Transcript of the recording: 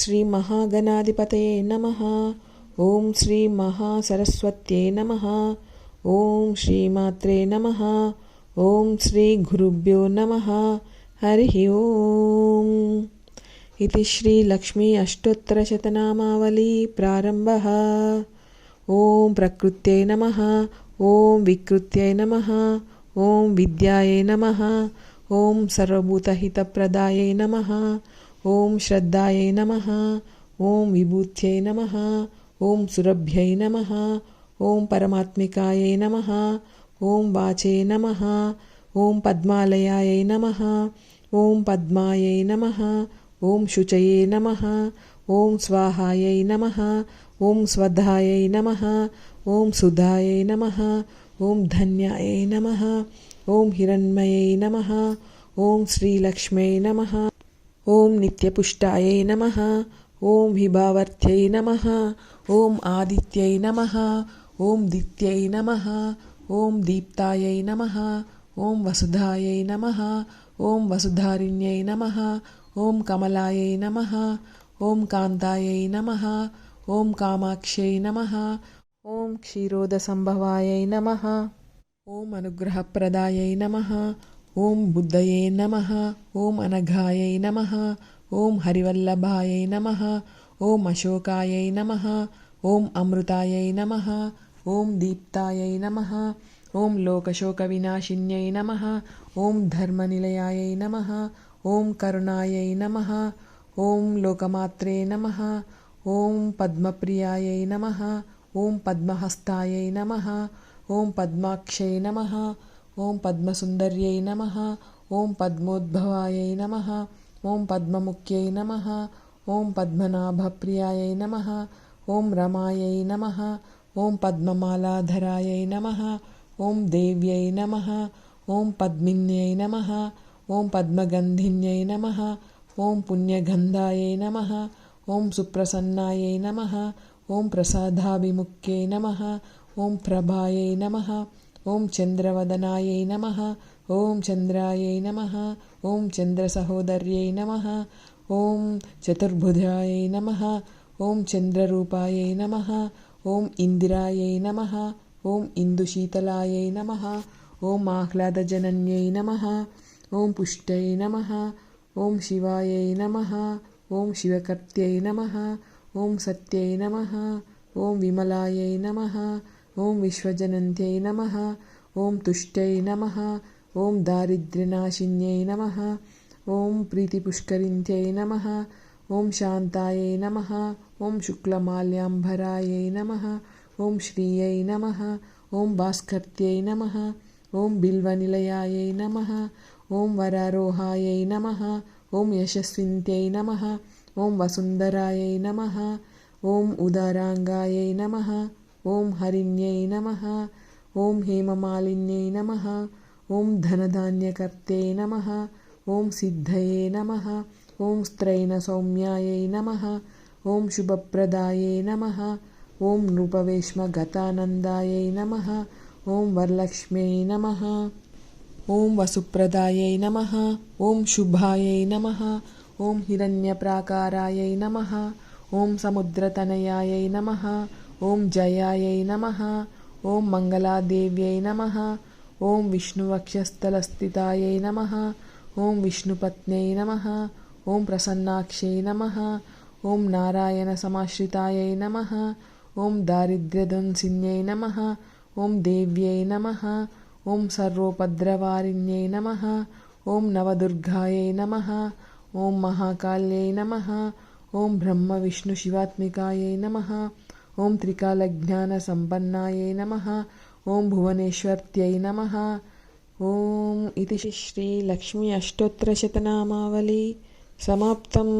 श्रीमहागणाधिपतये नमः। ॐ श्रीमहासरस्वत्यै नमः। ॐ श्रीमात्रे नमः। ॐ श्रीगुरुभ्यो नमः। हरिः ॐ इति श्रीलक्ष्मी अष्टोत्तरशतनामावली प्रारम्भः। ॐ प्रकृत्यै नमः। ॐ विकृत्यै नमः। ॐ विद्यायै नमः। ॐ सर्वभूतहितप्रदायै नमः ॐ श्रद्धायै नमः ॐ विभूत्यै नमः ॐ सुरभ्यै नमः ॐ परमात्मिकायै नमः ॐ वाचे नमः ॐ पद्मालयायै नमः ॐ पद्मायै नमः ॐ शुचये नमः ॐ स्वाहायै नमः ॐ स्वधायै नमः ॐ सुधायै नमः ॐ धन्यायै नमः ॐ हिरण्मयै नमः ॐ श्रीलक्ष्म्यै नमः ॐ नित्यपुष्टायै नमः ॐ विभावर्त्यै नमः ॐ आदित्यै नमः ॐ दित्यै नमः ॐ दीप्तायै नमः ॐ वसुधायै नमः ॐ वसुधारिण्यै नमः ॐ कमलायै नमः ॐ कान्तायै नमः ॐ कामाक्ष्यै नमः ॐ क्षीरोदसम्भवायै नमः ॐ अनुग्रहप्रदायै नमः ॐ बुद्धये नमः ॐ अनघायै नमः ॐ हरिवल्लभायै नमः ॐ अशोकायै नमः ॐ अमृतायै नमः ॐ दीप्तायै नमः ॐ लोकशोकविनाशिन्यै नमः ॐ धर्मनिलयायै नमः ॐ करुणायै नमः ॐ लोकमात्रे नमः ॐ पद्मप्रियायै नमः ॐ पद्महस्तायै नमः ॐ पद्माक्षै नमः ॐ पद्मसुन्दर्यै नमः ॐ पद्मोद्भवायै नमः ॐ पद्ममुख्यै नमः ॐ पद्मनाभप्रियायै नमः ॐ रमायै नमः ॐ पद्ममालाधरायै नमः ॐ देव्यै नमः ॐ पद्मिन्यै नमः ॐ पद्मगन्धिन्यै नमः ॐ पुण्यगन्धायै नमः ॐ सुप्रसन्नायै नमः ॐ प्रसादाभिमुख्यै नमः ॐ प्रभायै नमः ॐ चन्द्रवदनायै नमः ॐ चन्द्रायै नमः ॐ चन्द्रसहोदर्यै नमः ॐ चतुर्भुजायै नमः ॐ चन्द्ररूपायै नमः ॐ इन्दिरायै नमः ॐ इन्दुशीतलायै नमः ॐ आह्लादजनन्यै नमः ॐ पुष्टै नमः ॐ शिवायै नमः ॐ शिवकर्त्यै नमः ॐ सत्यै नमः ॐ विमलायै नमः ॐ विश्वजनन्त्यै नमः ॐ तुष्टै नमः ॐ दारिद्र्यनाशिन्यै नमः ॐ प्रीतिपुष्करिन्त्यै नमः ॐ शान्तायै नमः ॐ शुक्लमाल्याम्भरायै नमः ॐ श्रियै नमः ॐ भास्कर्त्यै नमः ॐ बिल्वनिलयायै नमः ॐ वरारोहायै नमः ॐ यशस्विन्त्यै नमः ॐ वसुन्धरायै नमः ॐ उदराङ्गायै नमः ॐ हरिण्यै नमः ॐ हेममालिन्यै नमः ॐ धनधान्यकर्त्यै नमः ॐ सिद्धये नमः ॐ स्त्रैणसौम्यायै नमः ॐ शुभप्रदायै नमः ॐ नृपवेश्मगतानन्दायै नमः ॐ वरलक्ष्म्यै नमः ॐ वसुप्रदायै नमः ॐ शुभायै नमः ॐ हिरण्यप्राकारायै नमः ॐ समुद्रतनयायै नमः ॐ जयायै नमः ॐ मङ्गलादेव्यै नमः ॐ विष्णुवक्षस्थलस्थितायै नमः ॐ विष्णुपत्न्यै नमः ॐ प्रसन्नाक्ष्यै नमः ॐ नारायणसमाश्रितायै नमः ॐ दारिद्र्यध्वंसिन्यै नमः ॐ देव्यै नमः ॐ सर्वोपद्रवारिण्यै नमः ॐ नवदुर्गायै नमः ॐ महाकाल्यै नमः ॐ ब्रह्मविष्णुशिवात्मिकायै नमः ॐ त्रिकालज्ञानसम्पन्नायै नमः ॐ भुवनेश्वर्त्यै नमः ॐ इति श्रीलक्ष्मी अष्टोत्तरशतनामावली समाप्तम्